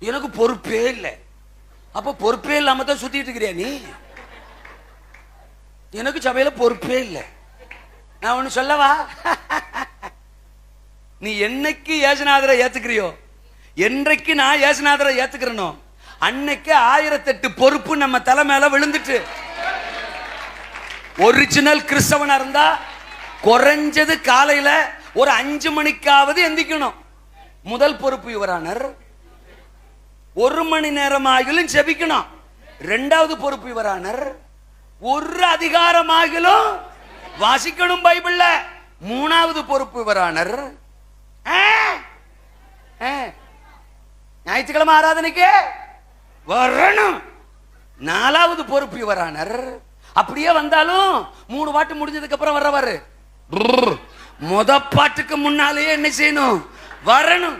எனக்கு பொறுப்பே இல்லை. அப்ப பொறுப்பே இல்லாம தான் சுத்திட்டு இருக்கிறியா நீ? எனக்கு சபையில பொறுப்பே இல்லை. நான் ஒண்ணு சொல்லவா? நீ என்னைக்கு ஏசுநாதரை ஏத்துக்கிறியோ? என்றைக்கு நான் ஏசுநாதரை ஏத்துக்கிறனோ? அன்னைக்கு ஆயிரத்தெட்டு பொறுப்பு நம்ம தலை மேல விழுந்துட்டு. ஒரிஜினல் கிறிஸ்தவனா இருந்தா குறைஞ்சது காலையில ஒரு அஞ்சு மணிக்காவது எந்திக்கணும். முதல் பொறுப்பு இவரானர் ஒரு மணி நேரமாகிலும் செபிக்கணும் ரெண்டாவது பொறுப்பு இவரானர். ஒரு அதிகாரமாகிலும் வாசிக்கணும் பைபிள்ல. மூணாவது பொறுப்பு இவரானர். ஞாயிற்றுக்கிழமை ஆராதனைக்கு வரணும். நாலாவது பொறுப்பு இவரானர். அப்படியே வந்தாலும் மூணு பாட்டு முடிஞ்சதுக்கு அப்புறம் வர்றவாரு. முத பாட்டுக்கு முன்னாலேயே என்ன செய்யணும்? வரணும்.